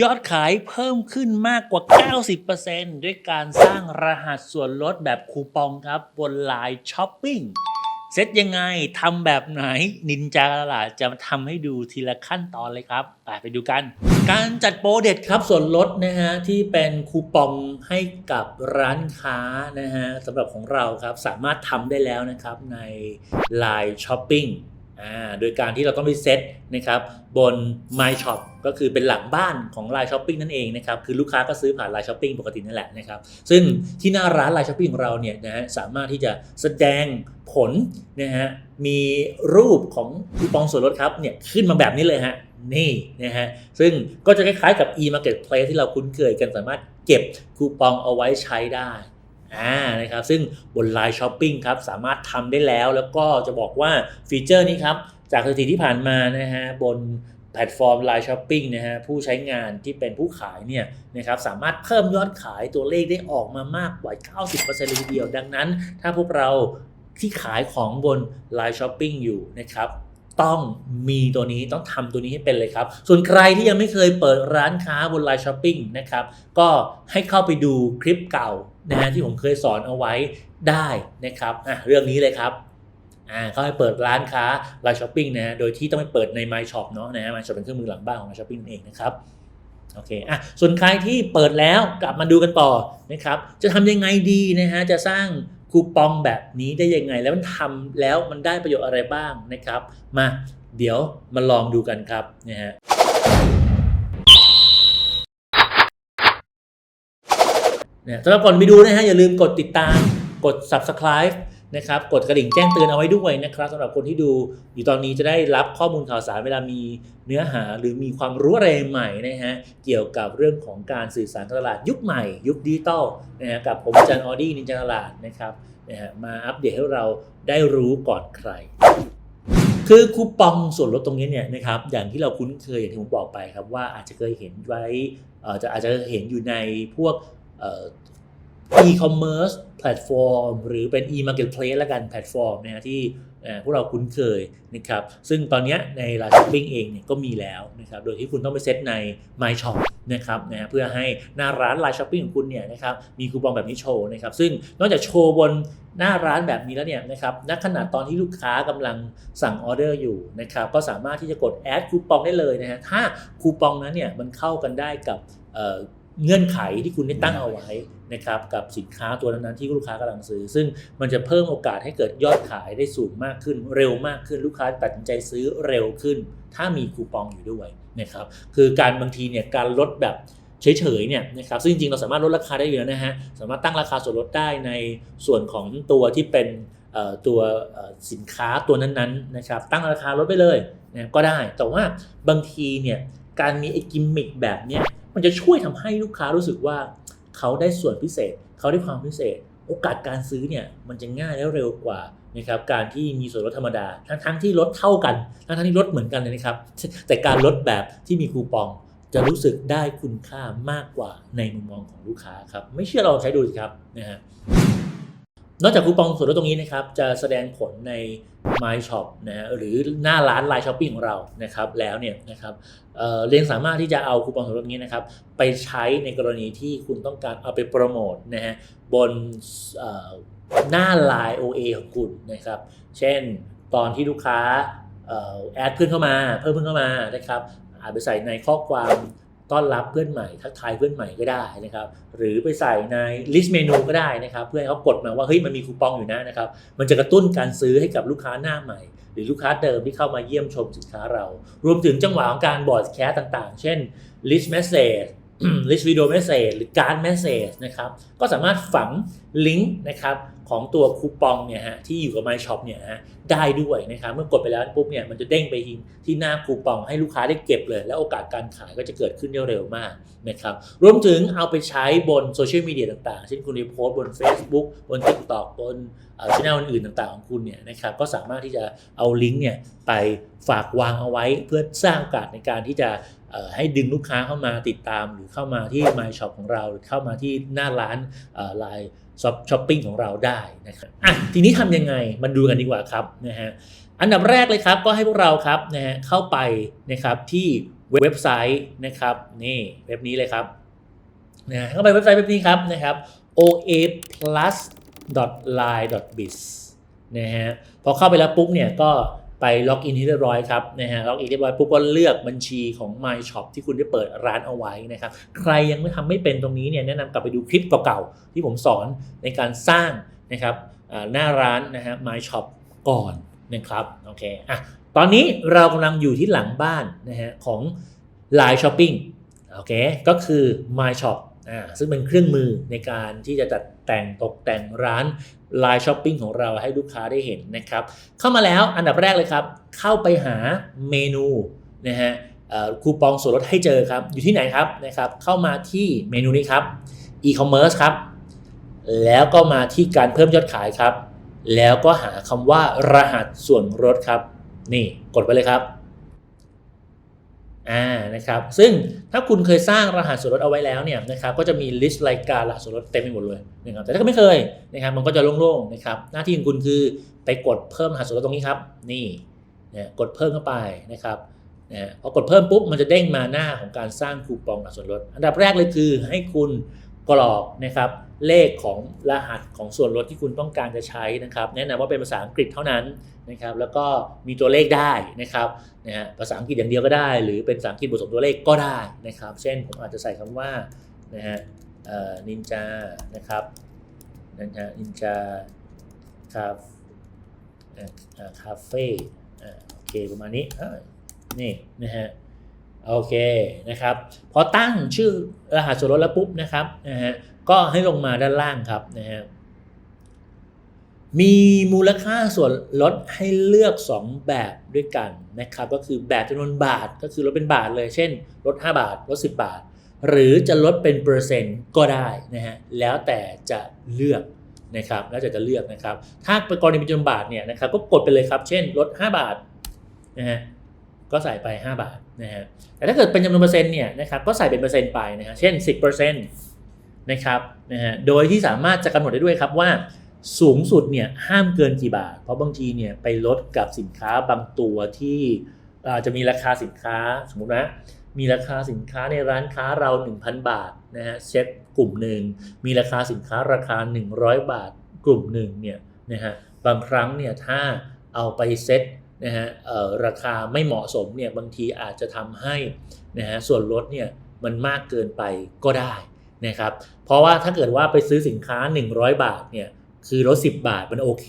ยอดขายเพิ่มขึ้นมากกว่า 90%ด้วยการสร้างรหัสส่วนลดแบบคูปองครับ บนไลน์ช้อปปิ้งเซ็ตยังไงทำแบบไหนนินจาตลาดจะทำให้ดูทีละขั้นตอนเลยครับไปไปดูกัน การจัดโปรเด็ดครับส่วนลดนะฮะที่เป็นคูปองให้กับร้านค้านะฮะสำหรับของเราครับสามารถทำได้แล้วนะครับใน Line Shopping โดยการที่เราต้องไปเซตนะครับบน My Shop ก็คือเป็นหลังบ้านของ Line Shopping นั่นเองนะครับคือลูกค้าก็ซื้อผ่าน Line Shopping ปกตินั่นแหละนะครับซึ่งที่หน้าร้าน Line Shopping ของเราเนี่ยนะฮะสามารถที่จะแสดงผลนะฮะมีรูปของคูปองส่วนลดครับเนี่ยขึ้นมาแบบนี้เลยฮะนี่นะฮะซึ่งก็จะคล้ายๆกับ e-marketplace ที่เราคุ้นเคยกันสามารถเก็บคูปองเอาไว้ใช้ได้ อ่านะครับซึ่งบน Line Shopping ครับสามารถทำได้แล้ว แล้วก็จะบอกว่าฟีเจอร์นี้ครับจากสถิติที่ผ่านมานะฮะบนแพลตฟอร์ม Line Shopping นะฮะผู้ใช้งานที่เป็นผู้ขายเนี่ยนะครับสามารถเพิ่มยอดขายตัวเลขได้ออกมามากกว่า 90%เลยทีเดียว ดังนั้น ถ้าพวกเราที่ขายของบน Line Shopping อยู่นะครับต้องมีตัวนี้ต้องทำตัวนี้ให้เป็นเลยครับ ส่วนใครที่ยังไม่เคยเปิดร้านค้าบน Line Shopping นะครับก็ให้เข้าไปดูคลิปเก่า นะฮะที่ผมเคยสอนเอาไว้ได้นะครับอะเรื่องนี้เลยครับอ่าเขาให้เปิดร้านค้า Line Shopping นะฮะโดยที่ต้องไปเปิดใน My Shop เนาะนะฮะ My Shop เป็นเครื่องมือหลังบ้านของ Line Shopping นั่นเองนะครับโอเคอะส่วนใครที่เปิดแล้วกลับมาดูกันต่อนะครับ จะทำยังไงดีนะฮะจะสร้างคูปองแบบนี้ได้ยังไง แล้วมันทำแล้วมันได้ประโยชน์อะไรบ้างนะครับ มาเดี๋ยวมาลองดูกันครับนะฮะ เนี่ยสำหรับก่อนไปดูนะฮะอย่าลืมกดติดตามกด subscribe นะครับกดกระดิ่งแจ้งเตือนเอาไว้ด้วยนะครับสำหรับคนที่ดูอยู่ตอนนี้จะได้รับข้อมูลข่าวสารเวลามีเนื้อหาหรือมีความรู้อะไรใหม่นะฮะเกี่ยวกับเรื่องของการสื่อสารการตลาดยุคใหม่ ยุคดิจิตอลนะฮะกับผมอาจารย์ออดี้นินจาตลาดนะครับนะฮะมาอัปเดตให้เราได้รู้ก่อนใคร คือคูปองส่วนลดตรงนี้เนี่ยนะครับอย่างที่เราคุ้นเคยอย่างที่ผมบอกไปครับว่าอาจจะเคยเห็นไว้อ่อจะอาจจะเห็นอยู่ในพวก e-commerce แพลตฟอร์มหรือเป็น e-marketplace ละกันแพลตฟอร์มนะที่พวกเราคุ้นเคยนะครับซึ่งตอนนี้ใน Line Shopping เองเนี่ยก็มีแล้วนะครับโดยที่คุณต้องไปเซตใน My Shop นะครับนะฮะเพื่อให้หน้าร้าน Line Shopping ของคุณเนี่ยนะครับมีคูปองแบบนี้โชว์นะครับซึ่งนอกจากโชว์บนหน้าร้านแบบนี้แล้วเนี่ยนะครับณขณะตอนที่ลูกค้ากำลังสั่งออเดอร์อยู่นะครับก็สามารถที่จะกดแอดคูปองได้เลยนะฮะถ้าคูปองนั้นเนี่ยมันเข้ากันได้กับ เงื่อนไขที่คุณได้ตั้งเอาไว้นะครับกับสินค้าตัวนั้นๆที่ลูกค้ากำลังซื้อ ซึ่งมันจะเพิ่มโอกาสให้เกิดยอดขายได้สูงมากขึ้น เร็วมากขึ้นลูกค้าตัดสินใจซื้อเร็วขึ้น ถ้ามีคูปองอยู่ด้วยนะครับคือการบางทีเนี่ยการลดแบบเฉยๆเนี่ยนะครับซึ่งจริงๆเราสามารถลดราคาได้อยู่แล้วนะฮะสามารถตั้งราคาส่วนลดได้ในส่วนของตัวที่เป็นตัวสินค้าตัวนั้นๆนะครับตั้งราคาลดไปเลยนะก็ได้แต่ว่าบางทีเนี่ยการมีไอ้กิมมิคแบบเนี้ย มันจะช่วยทำให้ลูกค้ารู้สึกว่าเขาได้ส่วนพิเศษ เขาได้ความพิเศษ โอกาสการซื้อเนี่ยมันจะง่ายและเร็วกว่านะครับการที่มีส่วนลดธรรมดา ทั้งทั้งที่ลดเท่ากัน ทั้งทั้งที่ลดเหมือนกันเลยนะครับ แต่การลดแบบที่มีคูปองจะรู้สึกได้คุณค่ามากกว่าในมุมมองของลูกค้าครับ ไม่เชื่อเราใช้ดูสิครับนะฮะ นอกจากคูปองส่วนลดตรงนี้นะครับจะแสดงผลใน My Shop นะฮะหรือหน้าร้าน Line Shopping ของเรานะครับแล้วเนี่ยนะครับเเรียนสามารถที่จะเอาคูปองส่วนลดตรงนี้นะครับไปใช้ในกรณีที่คุณต้องการเอาไปโปรโมทนะฮะบนหน้า Line OA ของคุณนะครับเช่นตอนที่ลูกค้าแอดเพื่อนเข้ามา เพิ่มเพื่อนเข้ามานะครับอาจไปใส่ในข้อความ ต้อนรับเพื่อนใหม่ทักทายเพื่อนใหม่ก็ได้นะครับ หรือไปใส่ในลิสต์เมนูก็ได้นะครับ เพื่อให้เขากดมาว่าเฮ้ยมันมีคูปองอยู่นะนะครับ มันจะกระตุ้นการซื้อให้กับลูกค้าหน้าใหม่ หรือลูกค้าเดิมที่เข้ามาเยี่ยมชมสินค้าเรา รวมถึงจังหวะของการบอร์ดแคสต่างๆ เช่นลิสต์เมสเซจลิสต์วิดีโอเมสเซจหรือการเมสเซจนะครับ ก็สามารถฝังลิงก์นะครับของตัวคูปองเนี่ยฮะที่อยู่กับ My Shop เนี่ยฮะได้ด้วยนะครับเมื่อกดไปแล้วปุ๊บเนี่ยมันจะเด้งไปที่หน้าคูปองให้ลูกค้าได้เก็บเลย แล้วโอกาสการขายก็จะเกิดขึ้นเร็วมากนะครับรวมถึงเอาไปใช้บนโซเชียลมีเดียต่างๆ เช่นคุณรีโพสต์บน Facebook บน TikTok บนช่องอื่นๆต่างๆของคุณเนี่ยนะครับก็สามารถที่จะเอาลิงก์เนี่ยไปฝากวางเอาไว้เพื่อสร้างโอกาสในการที่จะให้ดึงลูกค้าเข้ามาติดตามหรือเข้ามาที่ My Shop ของเราหรือเข้ามาที่หน้าร้านไลน์ช้อปปิ้งของเราได้นะครับอะทีนี้ทำยังไงมาดูกันดีกว่าครับนะฮะอันดับแรกเลยครับก็ให้พวกเราครับนะฮะเข้าไปนะครับที่เว็บไซต์นะครับนี่เว็บนี้เลยครับนะเข้าไปเว็บไซต์เว็บนี้ครับนะครับ oa plus line biz นะฮะพอเข้าไปแล้วปุ๊บเนี่ยก็ ไปล็อกอินที่เรียบร้อยครับนะฮะล็อกอินเรียบร้อยปุ๊บก็เลือกบัญชีของ My Shop ที่คุณได้เปิดร้านเอาไว้นะครับใครยังไม่ทำไม่เป็นตรงนี้เนี่ยแนะนำกลับไปดูคลิปเก่าๆที่ผมสอนในการสร้างนะครับหน้าร้านนะฮะ My Shop ก่อนนะครับโอเคอะตอนนี้เรากำลังอยู่ที่หลังบ้านนะฮะของ Line Shopping โอเคก็คือ My Shop ซึ่งเป็นเครื่องมือในการที่จะจัดแต่งตกแต่งร้าน Line Shopping ของเราให้ลูกค้าได้เห็นนะครับ เข้ามาแล้วอันดับแรกเลยครับ เข้าไปหาเมนูนะฮะคูปองส่วนลดให้เจอครับ อยู่ที่ไหนครับนะครับ เข้ามาที่เมนูนี้ครับ e-commerce ครับ แล้วก็มาที่การเพิ่มยอดขายครับ แล้วก็หาคำว่ารหัสส่วนลดครับ นี่กดไปเลยครับ อ่านะครับซึ่งถ้าคุณเคยสร้างรหัสส่วนลดเอาไว้แล้วเนี่ยนะครับก็จะมีลิสต์รายการรหัสส่วนลดเต็มไปหมดเลยนะครับแต่ถ้าไม่เคยนะครับมันก็จะโล่งๆนะครับหน้าที่ของคุณคือไปกดเพิ่มรหัสส่วนลดตรงนี้ครับนี่นะกดเพิ่มเข้าไปนะครับนะพอกดเพิ่มปุ๊บมันจะเด้งมาหน้าของการสร้างคูปองรหัสส่วนลด อันดับแรกเลยคือให้คุณ กรอกนะครับเลขของรหัสของส่วนลดที่คุณต้องการจะใช้นะครับ แนะนำว่าเป็นภาษาอังกฤษเท่านั้นนะครับ แล้วก็มีตัวเลขได้นะครับนะฮะภาษาอังกฤษอย่างเดียวก็ได้ หรือเป็นภาษาอังกฤษบวกสมตัวเลขก็ได้นะครับ เช่นผมอาจจะใส่คำว่านะฮะนินจานะครับนะฮะนินจาคาคาเฟ่โอเคประมาณนี้นี่นะฮะ โอเคนะครับพอตั้งชื่อรหัสส่วนลดแล้วปุ๊บนะครับนะฮะก็ให้ลงมาด้านล่างครับนะฮะมีมูลค่าส่วนลดให้เลือก 2 แบบด้วยกันนะครับ ก็คือแบบจำนวนบาทก็คือลดเป็นบาทเลย เช่น ลด 5 บาท ลด 10 บาท หรือจะลดเป็นเปอร์เซ็นต์ก็ได้นะฮะแล้วแต่จะเลือกนะครับแล้วแต่จะเลือกนะครับ ถ้าเป็นกรณีเป็นจำนวนบาทเนี่ยนะครับก็กดไปเลยครับ เช่น ลด 5 บาทนะฮะ ก็ใส่ไป 5 บาทนะฮะแต่ถ้าเกิดเป็นจำนวนเปอร์เซ็นต์เนี่ยนะครับก็ใส่เป็นเปอร์เซ็นต์ไปนะฮะเช่น 10%นะครับนะฮะโดยที่สามารถจะกำหนดได้ด้วยครับว่าสูงสุดเนี่ยห้ามเกินกี่บาท เพราะบางทีเนี่ยไปลดกับสินค้าบางตัวที่อาจจะมีราคาสินค้าสมมุตินะมีราคาสินค้าในร้านค้าเรา 1,000 บาทนะฮะเช็คกลุ่มหนึ่งมีราคาสินค้าราคา 100 บาท กลุ่มหนึ่งเนี่ยนะฮะบางครั้งเนี่ยถ้าเอาไปเซ็ต นะฮะราคาไม่เหมาะสมเนี่ยบางทีอาจจะทำให้นะฮะส่วนลดเนี่ยมันมากเกินไปก็ได้นะครับเพราะว่าถ้าเกิดว่าไปซื้อสินค้า 100 บาทเนี่ยคือลด 10 บาทมันโอเค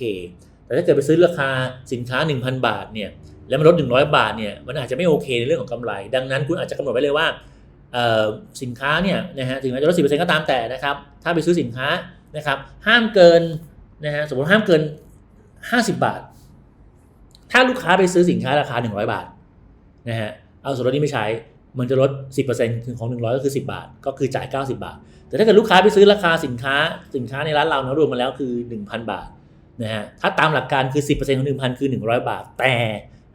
แต่ถ้าเกิดไปซื้อราคาสินค้า 1,000 บาทเนี่ยแล้วมันลด 100 บาทเนี่ยมันอาจจะไม่โอเคในเรื่องของกำไร ดังนั้นคุณอาจจะกำหนดไว้เลยว่าสินค้าเนี่ยนะฮะถึงแม้จะลด 10%ก็ตามแต่นะครับถ้าไปซื้อสินค้านะครับห้ามเกินนะฮะสมมติห้ามเกิน 50 บาท ถ้าลูกค้าไปซื้อสินค้าราคา 100 บาทนะฮะเอาส่วนลดนี้ไม่ใช้ มันจะลด 10%ถึงของ 100 ก็คือ 10 บาท ก็คือจ่าย 90 บาท แต่ถ้าเกิดลูกค้าไปซื้อราคาสินค้าสินค้าในร้านเราเนะรวมมาแล้วคือ 1,000 บาทนะฮะถ้าตามหลักการคือ 10%ของ 1,000 คือ 100 บาท แต่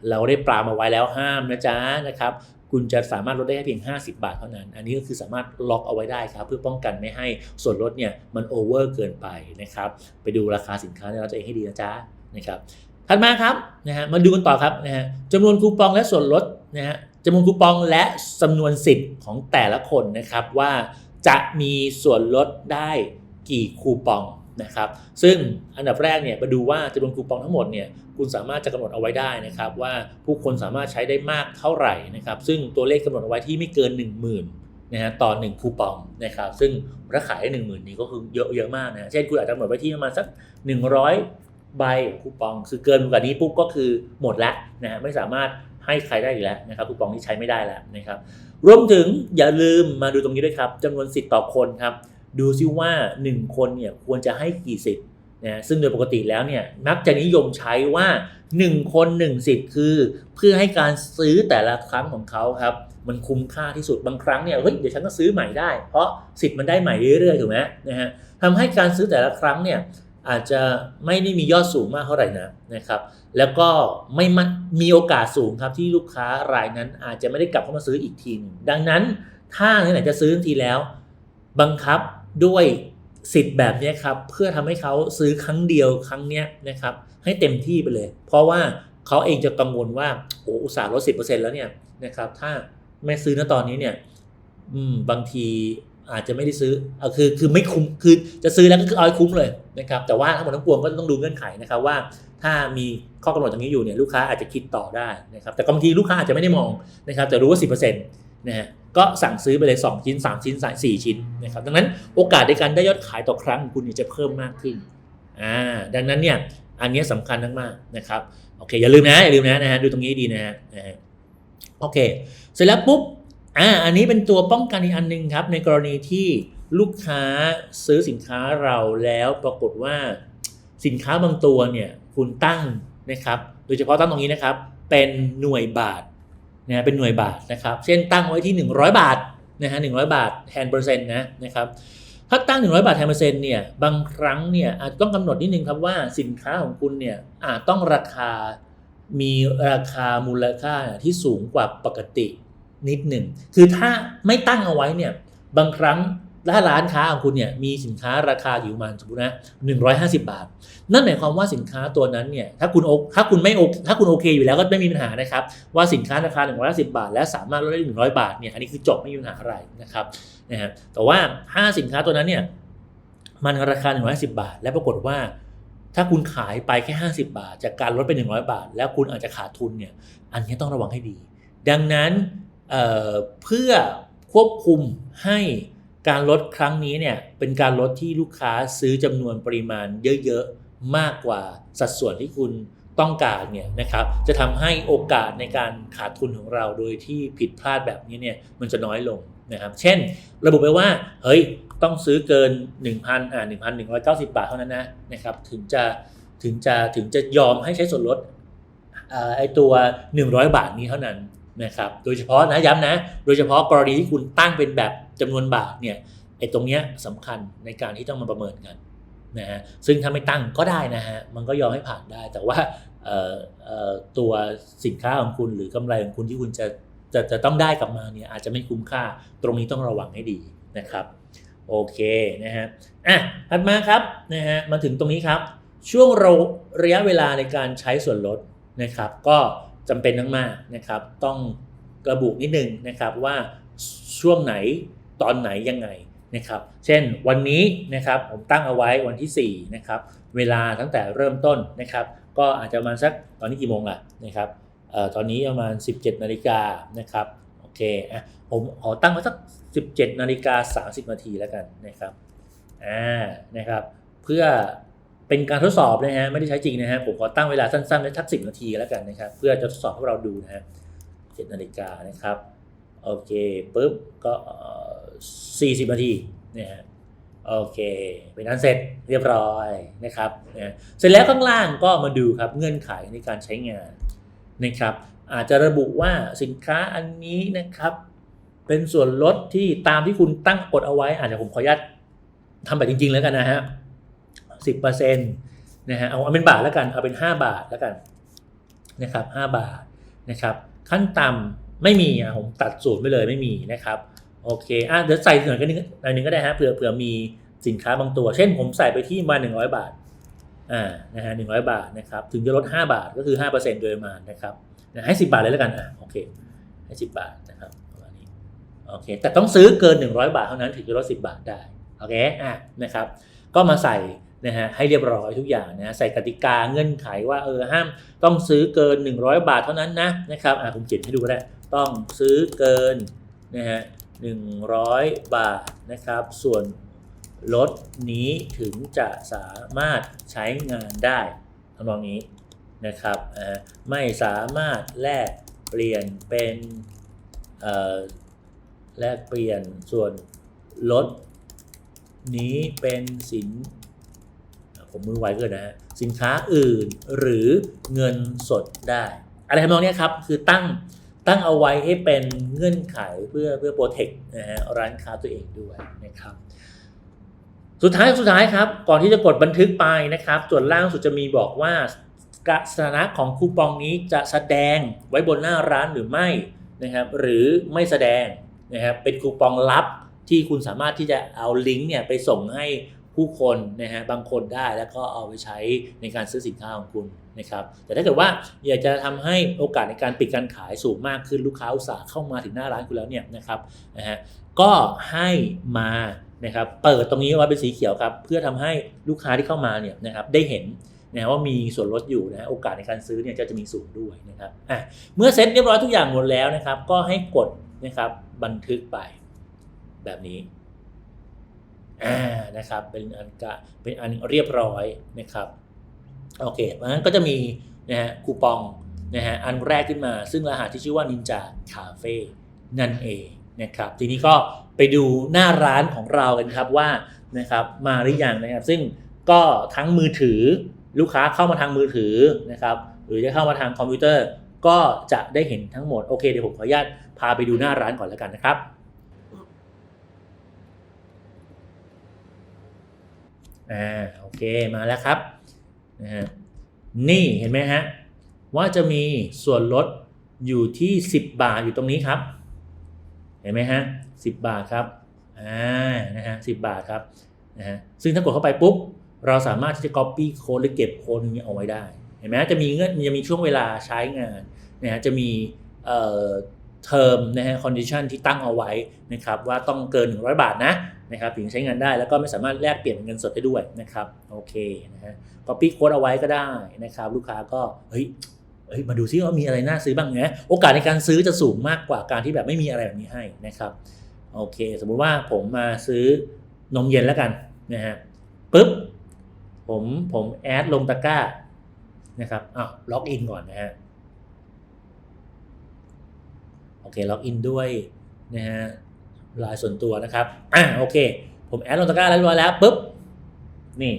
เราได้ปรามาไว้แล้วห้ามนะจ๊ะนะครับคุณจะสามารถลดได้แค่เพียง 50 บาทเท่านั้น อันนี้ก็คือสามารถล็อกเอาไว้ได้ครับ เพื่อป้องกันไม่ให้ส่วนลดเนี่ยมันโอเวอร์เกินไปนะครับ ไปดูราคาสินค้าในร้านตัวเองให้ดีนะจ๊ะนะครับ ถัดมาครับนะฮะมาดูกันต่อครับนะฮะจำนวนคูปองและส่วนลดนะฮะจำนวนคูปองและจำนวนสิทธิ์ของแต่ละคนนะครับว่าจะมีส่วนลดได้กี่คูปองนะครับซึ่งอันดับแรกเนี่ยมาดูว่าจำนวนคูปองทั้งหมดเนี่ยคุณสามารถจะกำหนดเอาไว้ได้นะครับว่าผู้คนสามารถใช้ได้มากเท่าไหร่นะครับซึ่งตัวเลขกำหนดเอาไว้ที่ไม่เกิน 1 0,000นะฮะต่อ1คูปองนะครับซึ่งถ้าขายได้หนึ่งหมื่นนี่ก็คือเยอะเยอะมากนะเช่นคุณอาจจะกำหนดไว้ที่ประมาณสัก 100 ใบคูปองคือเกินกว่านี้ปุ๊บก็คือหมดแล้วนะฮะไม่สามารถให้ใครได้อีกแล้วนะครับคูปองที่ใช้ไม่ได้แล้วนะครับรวมถึงอย่าลืมมาดูตรงนี้ด้วยครับจำนวนสิทธิ์ต่อคนครับดูซิว่า 1 คนเนี่ยควรจะให้กี่สิทธิ์นะซึ่งโดยปกติแล้วเนี่ยมักจะนิยมใช้ว่า 1 คน 1 สิทธิ์คือ เพื่อให้การซื้อแต่ละครั้งของเขาครับมันคุ้มค่าที่สุดบางครั้งเนี่ยเฮ้ยเดี๋ยวฉันก็ซื้อใหม่ได้ เพราะสิทธิ์มันได้ใหม่เรื่อยๆถูกไหมนะฮะทำให้การซื้อแต่ละครั้งเนี่ย อาจจะไม่ได้มียอดสูงมากเท่าไหร่นะนะครับ แล้วก็ไม่มมีโอกาสสูงครับที่ลูกค้ารายนั้นอาจจะไม่ได้กลับเข้ามาซื้ออีกทีนึงดังนั้นถ้าไหนจะซื้อทีแล้ว บังคับด้วยสิทธิ์แบบนี้ครับเพื่อทำให้เขาซื้อครั้งเดียวครั้งเนี้ยนะครับให้เต็มที่ไปเลย เพราะว่าเขาเองจะกังวลว่าโอ้อุตสาห์ลดสิแล้วเนี่ยนะครับถ้าไม่ซื้อนตอนนี้เนี่ยบางที อาจจะไม่ได้ซื้อเอาคือคือไม่คุ้มคือจะซื้อแล้วก็คือเอาให้คุ้มเลยนะครับแต่ว่าทั้งหมดทั้งปวงก็ต้องดูเงื่อนไขนะครับว่า ถ้ามีข้อกำหนดตรงนี้อยู่เนี่ยลูกค้าอาจจะคิดต่อได้นะครับแต่บางทีลูกค้าอาจจะไม่ได้มองนะครับแต่รู้ว่า 10%นะฮะก็สั่งซื้อไปเลย 2 ชิ้น 3 ชิ้น4ชิ้นนะครับดังนั้นโอกาสในการได้ยอดขายต่อครั้งของคุณจะเพิ่มมากขึ้นอ่าดังนั้นเนี่ยอันนี้ยสำคัญมากๆนะครับโอเคอย่าลืมนะอย่าลืมนะนะฮะดูตรงนี้ดีนะฮะนะฮะโอเค เสร็จแล้วปุ๊บ อ่าอันนี้เป็นตัวป้องกันอีกอันหนึงครับ ในกรณีที่ลูกค้าซื้อสินค้าเราแล้วปรากฏว่าสินค้าบางตัวเนี่ยคุณตั้งนะครับโดยเฉพาะตั้งตรงนี้นะครับ เป็นหน่วยบาทนะเป็นหน่วยบาทนะครับ เช่นตั้งไว้ที่ 100 บาทนะฮะหนึ่งบาทแทนเปอร์เซ็นต์นะนะครับถ้าตั้ง 100 บาทแทนเปอร์เซ็นต์เนี่ยบางครั้งเนี่ยอาจต้องกำหนดนิดนึงครับว่าสินค้าของคุณเนี่ยอาจต้องราคามีราคามูลค่าที่สูงกว่าปกติ นิดหนึ่ง คือถ้าไม่ตั้งเอาไว้เนี่ยบางครั้งถ้าร้านค้าของคุณเนี่ยมีสินค้าราคาอยู่ประมาณสมมตินะ150บาท นั่นหมายความว่าสินค้าตัวนั้นเนี่ยถ้าคุณโอถ้าคุณไม่โอถ้าคุณโอเคอยู่แล้วก็ไม่มีปัญหานะครับ ว่าสินค้าราคา150บาท และสามารถลดได้100บาทเนี่ยอันนี้คือจบไม่มีปัญหาอะไรนะครับนะฮะแต่ว่าถ้าสินค้าตัวนั้นเนี่ยมันราคา150บาท และปรากฏว่า ถ้าคุณขายไปแค่50บาท จากการลดไป100บาท แล้วคุณอาจจะขาดทุนเนี่ยอันนี้ต้องระวังให้ดี ดังนั้น เเพื่อควบคุมให้การลดครั้งนี้เนี่ยเป็นการลดที่ลูกค้าซื้อจำนวนปริมาณเยอะๆ มากกว่าสัดส่วนที่คุณต้องการเนี่ยนะครับจะทำให้โอกาสในการขาดทุนของเราโดยที่ผิดพลาดแบบนี้เนี่ยมันจะน้อยลงนะครับ เช่น ระบุไปว่าเฮ้ยต้องซื้อเกิน 1,000อ่า1,190 บาทเท่านั้นนะนะครับถึงจะถึงจะถึงจะยอมให้ใช้ส่วนลดไอตัว 100 บาทนี้เท่านั้น นะครับโดยเฉพาะนะย้ำนะ โดยเฉพาะกรณีที่คุณตั้งเป็นแบบจำนวนบาทเนี่ยไอ้ตรงเนี้ยสำคัญในการที่ต้องมาประเมินกันนะฮะซึ่งถ้าไม่ตั้งก็ได้นะฮะมันก็ยอมให้ผ่านได้ แต่ว่าตัวสินค้าของคุณหรือกำไรของคุณที่คุณจะจะจะต้องได้กลับมาเนี่ยอาจจะไม่คุ้มค่าตรงนี้ต้องระวังให้ดีนะครับโอเคนะฮะอะถัดมาครับนะฮะมาถึงตรงนี้ครับ ช่วงเราระยะเวลาในการใช้ส่วนลดนะครับ ก็ จำเป็นมากๆนะครับ ต้องระบุนิดนึงนะครับว่าช่วงไหนตอนไหนยังไงนะครับ เช่นวันนี้นะครับผมตั้งเอาไว้วันที่4นะครับเวลาตั้งแต่เริ่มต้นนะครับ ก็อาจจะประมาณสักตอนนี้กี่โมงล่ะนะครับออตอนนี้ประมาณ 17นาฬิกานะครับโอเคอะผมขอตั้งไว้สัก 17นาฬิกา30นาทีแล้วกันนะครับอ่านะครับ เพื่อ เป็นการทดสอบนะฮะไม่ได้ใช้จริงนะฮะผมขอตั้งเวลาสั้นๆไว้สักสิบนาทีแล้วกันนะครับ เพื่อจะทดสอบให้เราดูนะฮะ7นาฬิกานะครับโอเคปุ๊บก็40นาทีนะฮะโอเคเป็นนั้นเสร็จเรียบร้อยนะครับนะเสร็จแล้วข้างล่างก็มาดูครับเงื่อนไขในการใช้งานนะครับ อาจจะระบุว่าสินค้าอันนี้นะครับ เป็นส่วนลดที่ตามที่คุณตั้งกฎเอาไว้อาจจะผมขออนุญาตทำแบบจริง ๆ แล้วกันนะฮะ สิบเปอร์เซ็นต์นะฮะเอาเอาเป็นบาทแล้วกันเอาเป็นห้าบาทแล้วกันนะครับห้าบาทนะครับขั้นต่ำไม่มีอะผมตัดสูตรไปเลยไม่มีนะครับโอเคอะเดี๋ยวใส่หน่อยก็นึงอันนึงก็ได้ฮะเผื่อเผื่อมีสินค้าบางตัว เช่นผมใส่ไปที่มาหนึ่งร้อยบาทอ่านะฮะหนึ่งร้อยบาทนะครับถึงจะลดห้าบาทก็คือห้าเปอร์เซ็นต์โดยประมาณนะครับให้สิบาทเลยแล้วกันอะโอเคให้สิบบาทนะครับประมาณนี้โอเคแต่ต้องซื้อเกินหนึ่งร้อยบาทเท่านั้นถึงจะลดสิบบาทได้โอเคอะนะครับก็มาใส่ นะฮะให้เรียบร้อยทุกอย่างนะใส่กติกาเงื่อนไขว่าเออห้ามต้องซื้อเกิน 100 บาทเท่านั้นนะนะครับอะผมเขียนให้ดูก็ได้ต้องซื้อเกินนะฮะ100บาทนะครับ ส่วนลดนี้ถึงจะสามารถใช้งานได้ทำนองนี้นะครับไม่สามารถแลกเปลี่ยนเป็นแลกเปลี่ยนส่วนลดนี้เป็นสิน ผมมือไวเกินนะฮะสินค้าอื่นหรือเงินสดได้ อะไรทำนองนี้ครับคือตั้งตั้งเอาไว้ให้เป็นเงื่อนไขเพื่อเพื่อโปรเทคนะฮะร้านค้าตัวเองด้วยนะครับสุดท้ายสุดท้ายครับ ก่อนที่จะกดบันทึกไปนะครับ ส่วนล่างสุดจะมีบอกว่าสถานะของคูปองนี้จะแสดงไว้บนหน้าร้านหรือไม่นะครับหรือไม่แสดงนะครับเป็นคูปองลับที่คุณสามารถที่จะเอาลิงก์เนี่ยไปส่งให้ ผู้คนนะฮะบางคนได้แล้วก็เอาไปใช้ในการซื้อสินค้าของคุณนะครับแต่ถ้าเกิดว่าอยากจะทำให้โอกาสในการปิดการขายสูงมากขึ้นลูกค้าอุตส่าห์เข้ามาถึงหน้าร้านคุณแล้วเนี่ยนะครับนะฮะก็ให้มานะครับเปิดตรงนี้ไว้เป็นสีเขียวครับเพื่อทำให้ลูกค้าที่เข้ามาเนี่ยนะครับได้เห็นนะฮะว่ามีส่วนลดอยู่นะฮะโอกาสในการซื้อเนี่ยจะจะมีสูงด้วยนะครับอะเมื่อเซ็ตเรียบร้อยทุกอย่างหมดแล้วนะครับ ก็ให้กดนะครับบันทึกไปแบบนี้ อ่านะครับเป็นอันกะเป็นอันเรียบร้อยนะครับโอเคเพราะฉะนั้นก็จะมีนะฮะคูปองนะฮะอันแรกขึ้นมา ซึ่งรหัสที่ชื่อว่า Ninja Cafe นั่นเองนะครับทีนี้ก็ไปดูหน้าร้านของเรากันครับว่านะครับมาหรือยังนะครับ ซึ่งก็ทั้งมือถือลูกค้าเข้ามาทางมือถือนะครับหรือจะเข้ามาทางคอมพิวเตอร์ ก็จะได้เห็นทั้งหมดโอเคเดี๋ยวผมขออนุญาตพาไปดูหน้าร้านก่อนแล้วกันนะครับ อ่าโอเคมาแล้วครับนะฮะนี่เห็นไหมฮะว่าจะมีส่วนลดอยู่ที่ 10 บาทอยู่ตรงนี้ครับ เห็นไหมฮะ10บาทครับอ่านะฮะ10บาทครับนะฮะซึ่งถ้ากดเข้าไปปุ๊บเราสามารถที่จะ copy โค้ดหรือเก็บโค้ดนี้เอาไว้ได้ เห็นไหมฮะจะมีเงื่อนจะมีช่วงเวลาใช้งานนะฮะจะมีเอ่อเทอมนะฮะ condition ที่ตั้งเอาไว้นะครับว่าต้องเกิน 100 บาทนะ นะครับถึงใช้งานได้แล้วก็ไม่สามารถแลกเปลี่ยนเป็นเงินสดได้ด้วยนะครับโอเคนะฮะ copy code เอาไว้ก็ได้นะครับลูกค้าก็เฮ้ยเฮ้ยมาดูซิว่ามีอะไรน่าซื้อบ้างนะโอกาสในการซื้อจะสูงมากกว่าการที่แบบไม่มีอะไรแบบนี้ให้นะครับโอเค สมมุติว่าผมมาซื้อนมเย็นแล้วกันนะฮะปุ๊บผมผมแอดลงตะกร้านะครับอ้าวล็อกอินก่อนนะฮะโอเคล็อกอินด้วยนะฮะ ไลน์ส่วนตัวนะครับ อ่าโอเค ผมแอดลงตะกร้าแล้วเรียบร้อยแล้วปุ๊บ นี่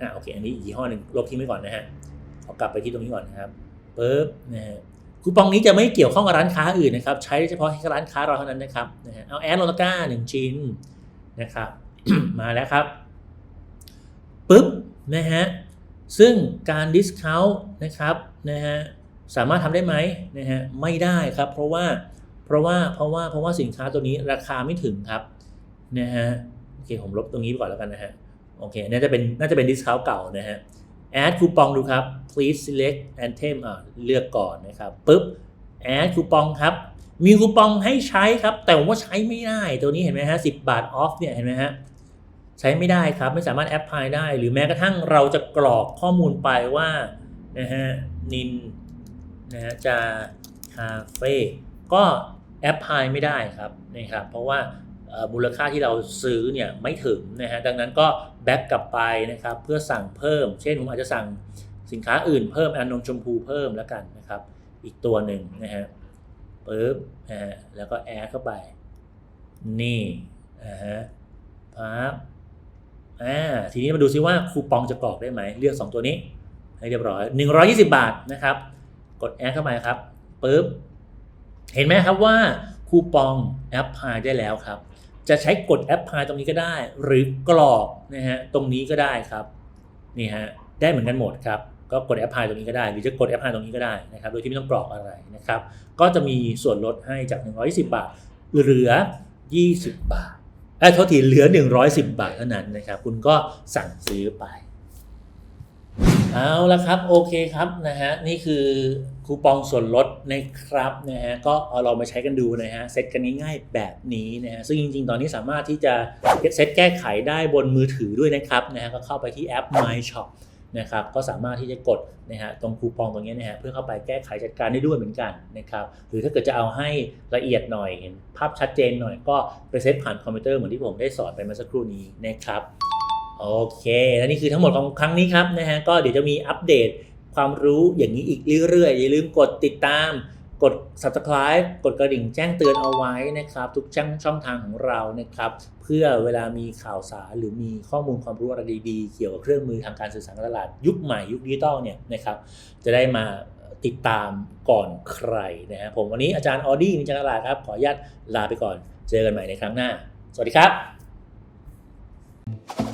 อ่าโอเค อันนี้ยี่ห้อหนึ่งลบทิ้งไว้ก่อนนะฮะเอากลับไปที่ตรงนี้ก่อนนะครับปุ๊บนะฮะคูปองนี้จะไม่เกี่ยวข้องกับร้านค้าอื่นนะครับ ใช้เฉพาะให้ร้านค้าเราเท่านั้นนะครับนะฮะเอาแอดลงตะกร้าหนึ่งชิ้นนะครับ มาแล้วครับปุ๊บนะฮะซึ่งการดิสคาวนะครับนะฮะสามารถทำได้ไหมนะฮะไม่ได้ครับ เพราะว่า ราะว่าเพราะว่าเพราะว่าสินค้าตัวนี้ราคาไม่ถึงครับนะฮะโอเคผมลบตรงนี้ไปก่อนแล้วกันนะฮะโอเคน่าจะเป็นน่าจะเป็นดิสคาวเก่านะฮะ add คูปองดูครับ please select item อ่าเลือกก่อนนะครับปุ๊บ add คูปองครับมีคูปองให้ใช้ครับ แต่ว่าใช้ไม่ได้ตัวนี้เห็นไหมฮะสิบาท off เนี่ยเห็นไหมฮะใช้ไม่ได้ครับไม่สามารถแอปพลายได้ หรือแม้กระทั่งเราจะกรอกข้อมูลไปว่านะฮะนินนะฮะจะคาเฟ่ก็ แอปพลายไม่ได้ครับนะครับเพราะว่ามูลค่าที่เราซื้อเนี่ยไม่ถึงนะฮะดังนั้นก็แบ็กกลับไปนะครับเพื่อสั่งเพิ่ม เช่นผมอาจจะสั่งสินค้าอื่นเพิ่มอนนมชมพูเพิ่มแล้วกันนะครับ อีกตัวหนึ่งนะฮะปึ๊บนะฮะแล้วก็แอดเข้าไป นี่อ่าฮะปั๊บอ่าทีนี้มาดูซิว่าคูปองจะกรอกได้ไหมเลือก 2 ตัวนี้ให้เรียบร้อย 120 บาทนะครับ กดแอดเข้าไปครับปึ๊บ เห็นไหมครับว่าคูปองแอปพลายได้แล้วครับ จะใช้กดแอปพลายตรงนี้ก็ได้ หรือกรอกนะฮะตรงนี้ก็ได้ครับนี่ฮะได้เหมือนกันหมดครับก็กดแอปพลายตรงนี้ก็ได้ หรือจะกดแอปพลายตรงนี้ก็ได้นะครับโดยที่ไม่ต้องกรอกอะไรนะครับ ก็จะมีส่วนลดให้จาก 120 บาท เหลือ 20 บาทไอ้ยโทษทีเหลือ 110 บาทเท่านั้นนะครับ คุณก็สั่งซื้อไป เอาละครับโอเคครับนะฮะนี่คือ คูปองส่วนลดนะครับนะฮะก็เอาเรามาใช้กันดูนะฮะเซตกันง่ายๆแบบนี้นะฮะซึ่งจริงๆ ตอนนี้สามารถที่จะเซตแก้ไขได้บนมือถือด้วยนะครับนะฮะก็เข้าไปที่แอป My Shop นะครับก็สามารถที่จะกดนะฮะตรงคูปองตรงนี้นะฮะเพื่อเข้าไปแก้ไขจัดการได้ด้วยเหมือนกันนะครับหรือถ้าเกิดจะเอาให้ละเอียดหน่อยเห็นภาพชัดเจนหน่อยก็ไปเซตผ่านคอมพิวเตอร์เหมือนที่ผมได้สอนไปเมื่อสักครู่นี้นะครับโอเคและนี่คือทั้งหมดของครั้งนี้ครับนะฮะก็เดี๋ยวจะมีอัปเดต ความรู้อย่างนี้อีกเรื่อยๆ อย่าลืมกดติดตาม กด subscribe กดกระดิ่งแจ้งเตือนเอาไว้นะครับ ทุกช่องช่องทางของเรานะครับ เพื่อเวลามีข่าวสารหรือมีข้อมูลความรู้อะไรดีๆ เกี่ยวกับเครื่องมือทางการสื่อสารตลาดยุคใหม่ยุคดิจิตอลเนี่ยนะครับจะได้มาติดตามก่อนใครนะฮะผมวันนี้อาจารย์ออดี้นิจการตลาดครับ ขออนุญาตลาไปก่อน เจอกันใหม่ในครั้งหน้า สวัสดีครับ